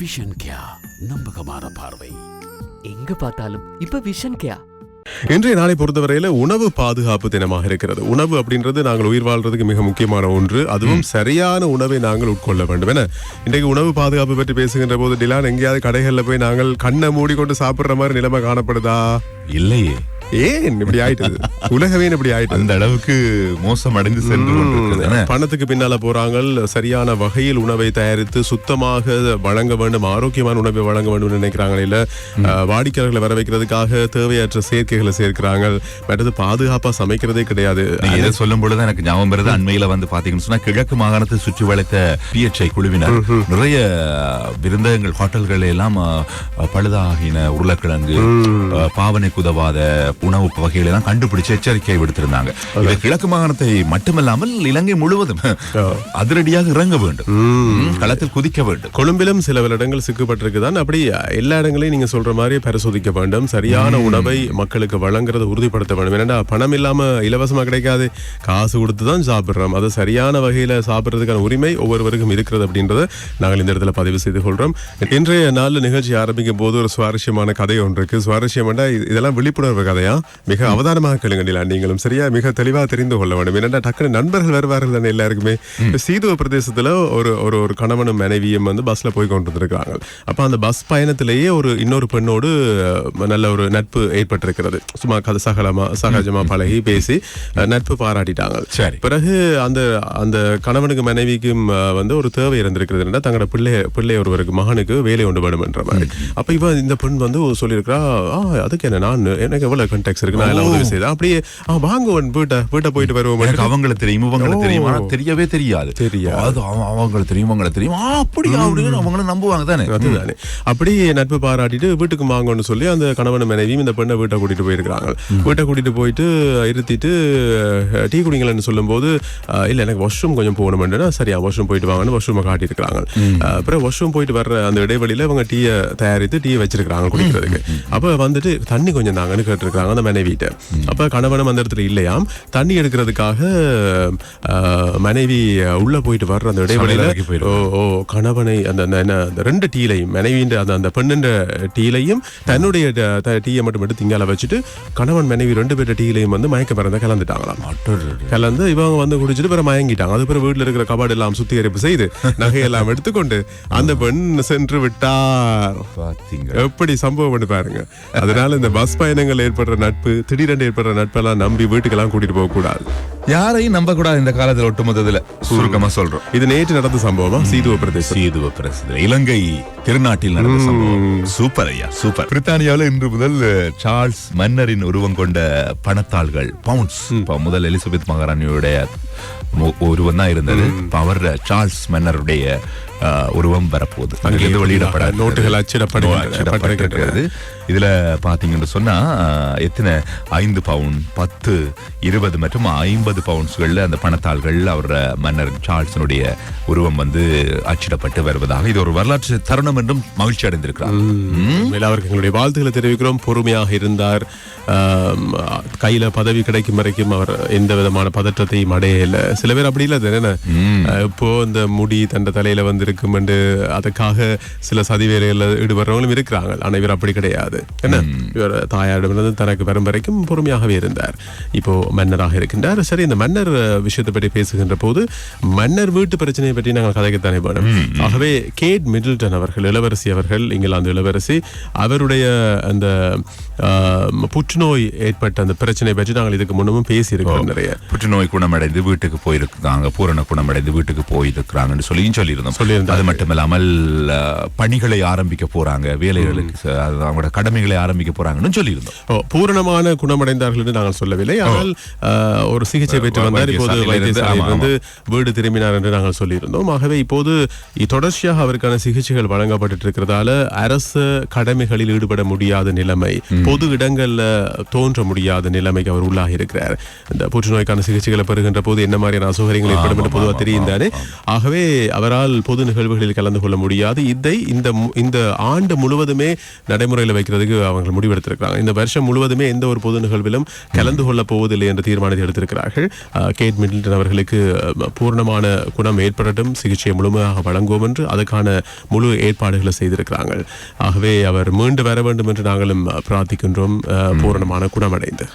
Vision கியா நம்பகமான பார்வை. எங்க பார்த்தாலும் இப்ப விஷன் கேயா இன்றைய நாளை பொறுத்தவரையில உணவு பாதுகாப்பு தினமாக இருக்கிறது. உணவு அப்படின்றது நாங்கள் உயிர் வாழ்றதுக்கு மிக முக்கியமான ஒன்று. அதுவும் சரியான உணவை நாங்கள் உட்கொள்ள வேண்டும் என. இன்றைக்கு உணவு பாதுகாப்பு பற்றி பேசுகின்ற போது டிலான் எங்கேயாவது கடைகள்ல போய் நாங்கள் கண்ணை மூடிக்கொண்டு சாப்பிடுற மாதிரி நிலைமை காணப்படுதா? இல்லையே. ஏன் இப்படி ஆயிட்டது? உலகமே இப்படி ஆயிட்டது? அந்த அளவுக்கு மோசம் அடைந்து சென்று பணத்துக்கு பின்னால போறாங்க சரியான வகையில் உணவை தயாரித்து சுத்தமாக வழங்க வேண்டும் ஆரோக்கியமான உணவை வழங்க வேண்டும் நினைக்கிறாங்க இல்ல. வாடிக்கையாளர்களை வர வைக்கிறதுக்காக தேவையற்ற சேர்க்கைகளை சேர்க்கிறாங்க மற்றது பாதுகாப்பா சமைக்கிறதே கிடையாது. இதை சொல்லும் பொழுது எனக்கு ஞாபகம் வருது. அண்மையில வந்து பாத்தீங்கன்னு சொன்னா கிழக்கு மாகாணத்தை சுற்றி வளைத்த பிஎச்ஐ குழுவினர். நிறைய விருந்தகங்கள் ஹோட்டல்கள் எல்லாம் பழுதாகின உருளைக்கிழங்கு அஹ், பாவனைக்கு உதவாத உணவு வகைகளை எல்லாம் கண்டுபிடிச்சு எச்சரிக்கை விடுத்திருந்தாங்க. இது கிழக்கு மாகாணத்தை மட்டுமல்லாமல் இலங்கை முழுவதும் அதிரடியாக இறங்க வேண்டும். களத்தில் குதிக்க வேண்டும். கொழும்பிலும் சில இடங்கள் சிக்கப்பட்டிருக்குதான். அப்படி எல்லா இடங்களையும் நீங்க சொல்ற மாதிரி பரிசோதிக்க வேண்டும். சரியான உணவை மக்களுக்கு வழங்குறதை உறுதிப்படுத்த வேண்டும். ஏன்னா பணம் இல்லாம இலவசமா கிடைக்காது. காசு கொடுத்து தான் சாப்பிடுறோம். அது சரியான வகையில சாப்பிடுறதுக்கான உரிமை ஒவ்வொருவருக்கும் இருக்கிறது அப்படின்றத நாங்கள் இந்த இடத்துல பதிவு செய்து கொள்றோம். இன்றைய நாள் நிகழ்ச்சி ஆரம்பிக்கும் போது ஒரு சுவாரஸ்யமான கதை ஒன்று இருக்கு. சுவாரஸ்யம்னா இது- இதெல்லாம் விழிப்புணர்வு கதையா மிக அவதானமாக கேளுங்க நிலா நீங்களும் சரியா மிக தெளிவா தெரிந்து கொள்ள வேண்டும். ஏன்னா டக்குனு நண்பர்கள் வருவார்கள் தானே எல்லாருக்குமே. சீதுவ பிரதேசத்துல ஒரு ஒரு ஒரு கணவனும் மனைவியும் வந்து பஸ்ல போய் கொண்டு வந்திருக்காங்க அப்ப அந்த பஸ் பயணத்திலேயே ஒரு இன்னொரு பெண்ணோடு நல்ல ஒரு நட்பு ஏற்பட்டிருக்கிறது. சும்மா கதை சகலமா சகஜமா பழகி பேசி நட்பு பாராட்டிட்டாங்க. சரி. பிறகு அந்த அந்த கணவனுக்கு மனைவிக்கும் வந்து ஒரு தேவை இருந்திருக்கிறது. தங்களோட பிள்ளை பிள்ளை ஒருவருக்கு மகனுக்கு வேலை ஒன்று வேணும்ன்ற மாதிரி அப்ப இவ இந்த பெண் வந்து சொல்லியிருக்கிறா அதுக்கு என்ன நான் எனக்கு எவ்வளவு கண்டெக்ஸ் இருக்கு. நான் எல்லாம் உதவி செய்தேன். அப்படியே வாங்குவன் வீட்டை வீட்டை போயிட்டு வருவோம். எனக்கு அவங்கள தெரியும் இவங்கள தெரியும். தெரியவே தெரியாது. தெரியாது. அது அவ- அவங்கள தெரியும் அவங்கள தெரியும். ஆ, அப்படியா? அப்படின்னு அவங்கள நம்புவாங்க தானே. அதுதானே. அப்படி நட்பு பாராட்டிட்டு வீட்டுக்கு வாங்கன்னு சொல்லி அந்த கணவன் மனைவியும் இந்த பெண்ணை வீட்டை கூட்டிட்டு போயிருக்காங்க வீட்டை கூட்டிட்டு போயிட்டு இருத்திட்டு டீ குடிங்களேன்னு சொல்லும்போது இல்ல எனக்கு வாஷ்ரூம் கொஞ்சம் போகணும்னா சரியா வாஷ்ரூம் போயிட்டு வாங்கன்னு வாஷ்ரூமை காட்டியிருக்காங்க அப்புறம் வாஷ்ரூம் போயிட்டு வர்ற அந்த இடைவெளியில அவங்க டீயை தயாரித்து டீயை வச்சிருக்காங்க குடிக்கிறதுக்கு. அப்ப வந்துட்டு தண்ணி கொஞ்சம் தாங்கன்னு கேட்டிருக்காங்க அந்த மனைவிட்ட அப்ப கணவனும் அந்த இடத்துல இல்லையாம். தண்ணி எடுக்கிறதுக்காக மனைவி உள்ள போயிட்டு வர்ற அந்த இடைவெளியில. ஓ கணவனை அந்த என்ன, ரெண்டு டீலையும் மனைவியின் அந்த அந்த பெண்ணின் டீலையும் தன்னுடைய டீயை மட்டும் எடுத்து இங்கால வச்சுட்டு கணவன் மனைவி ரெண்டு பேர்ட்ட டீலையும் வந்து மயக்க மறந்த கலந்துட்டாங்களாம். கலந்து இவங்க வந்து குடிச்சிட்டு பிற மயங்கிட்டாங்க அது பிறகு வீட்டுல இருக்கிற கபாடு எல்லாம் சுத்திகரிப்பு செய்து நகையெல்லாம் எடுத்துக்கொண்டு அந்த பெண் சென்று விட்டார் பாத்தீங்க எப்படி சம்பவம் பண்ணி பாருங்க அதனால இந்த பஸ் பயணங்கள் ஏற்படுற நட்பு திடீரென்று ஏற்படுற நட்பெல்லாம் நம்பி வீட்டுக்கெல்லாம் கூட்டிட்டு போக கூடாது யாரையும் நம்ப கூடாது இந்த காலத்துல ஒட்டுமொத்தத்துல. சுருக்கமா சொல்றோம். இது நேற்று நடந்த சம்பவமா? சீதுவ பிரதேசம் சீதுவ பிரசிദ്ധ இலங்கை திருநாட்டில் நடந்த சம்பவம். சூப்பர் ஐயா சூப்பர். பிரித்தானியாவில் இன்று முதல் சார்ல்ஸ் மன்னரின் உருவம் கொண்ட பணத்தாள்கள் இப்ப முதல் எலிசபெத் மகாராணியுடைய மு- உருவம் இருந்தது அவர் சார்ல்ஸ் மன்னருடைய உருவம் வரப்போகுது. அங்கிருந்து வெளியிடப்பட நோட்டுகள். அச்சிடப்பட்டிருக்கிறது. இதுல பாத்தீங்கன்னு சொன்னா அஹ், எத்தனை? ஐந்து பவுண்ட் பத்து இருபது மற்றும் ஐம்பது பவுண்ட்ஸ்கள்ல அந்த பணத்தாள்கள் அவர் மன்னர் சார்ல்ஸனுடைய உருவம் வந்து அச்சிடப்பட்டு வருவதாக இது ஒரு வரலாற்று தருணம் என்றும் மகிழ்ச்சி அடைந்திருக்கிறார். அவருக்கு எங்களுடைய வாழ்த்துக்களை தெரிவிக்கிறோம். பொறுமையாக இருந்தார். கையில பதவி கிடைக்கும் வரைக்கும் அவர் எந்த விதமான பதற்றத்தையும் அடையல. சில பேர் அப்படி இல்லை அஹ், இப்போ இந்த முடி தண்ட தலையில வந்து இருக்கும் என்று அதுக்காக சில சதி வேலைகளில் ஈடுபடுறவங்களும் இருக்கிறாங்க. ஆனா இவர் அப்படி கிடையாது. என்ன? இவர் தாயாரிடமிருந்து தனக்கு வரும் வரைக்கும் பொறுமையாகவே இருந்தார். இப்போ மன்னராக இருக்கின்றார். சரி இந்த மன்னர் விஷயத்தை பற்றி பேசுகின்ற போது மன்னர் வீட்டு பிரச்சனையை பற்றி நாங்கள் கதைக்கத்தானே வேணும் ஆகவே கேட் மிடில்டன் அவர்கள் இளவரசி அவர்கள் இங்கிலாந்து இளவரசி அவருடைய அந்த புற்றுநோய் ஏற்பட்ட அந்த பிரச்சனை பற்றி நாங்கள் இதுக்கு முன்னமும் பேசியிருக்கிறோம் நிறைய. புற்றுநோய் குணமடைந்து வீட்டுக்கு போயிருக்காங்க பூரண குணமடைந்து வீட்டுக்கு போயிருக்கிறாங்கன்னு சொல்லியும் சொல்லியிருந்தோம். அது அஹ், பணிகளை ஆரம்பிக்க போறாங்க வேலைகளுக்கு அவங்களோட கடமைகளை ஆரம்பிக்க போறாங்கன்னு சொல்லியிருந்தோம். பூரணமான குணமடைந்தார்கள் என்று நாங்கள் சொல்லவில்லை. ஆனால் ஒரு சிகிச்சை பெற்று வந்தார். இப்போது வைத்தியசாலையில் வந்து வீடு திரும்பினார் என்று நாங்கள் சொல்லியிருந்தோம். ஆகவே இப்போது தொடர்ச்சியாக அவருக்கான சிகிச்சைகள் வழங்கப்பட்டு இருக்கிறதால அரசு கடமைகளில் ஈடுபட முடியாத நிலைமை பொது இடங்கள்ல தோன்ற முடியாத நிலைமைக்கு அவர் உள்ளாகி இருக்கிறார் இந்த புற்றுநோய்க்கான சிகிச்சைகளை பெறுகின்ற போது என்ன மாதிரியான மாதிரியான அசௌகரியங்கள் ஏற்படும் என்று பொதுவாக தெரியும் தானே ஆகவே அவரால் பொது நிகழ்வுகளில் கலந்து கொள்ள முடியாது. இதை இந்த இந்த ஆண்டு முழுவதுமே நடைமுறையில் வைக்கிறதுக்கு அவங்க முடிவெடுத்திருக்கிறாங்க. இந்த வருஷம் முழுவதுமே எந்த ஒரு பொது நிகழ்விலும் கலந்து கொள்ள போவதில்லை என்ற தீர்மானத்தை எடுத்திருக்கிறார்கள். கேட் மிடில்டன் அவர்களுக்கு பூர்ணமான குணம் ஏற்படட்டும் சிகிச்சையை முழுமையாக வழங்குவோம் என்று அதுக்கான முழு ஏற்பாடுகளை செய்திருக்கிறாங்க ஆகவே அவர் மீண்டு வர வேண்டும் என்று நாங்களும் பிரார்த்திக்கின்றோம். பூரணமான குணமடைந்து.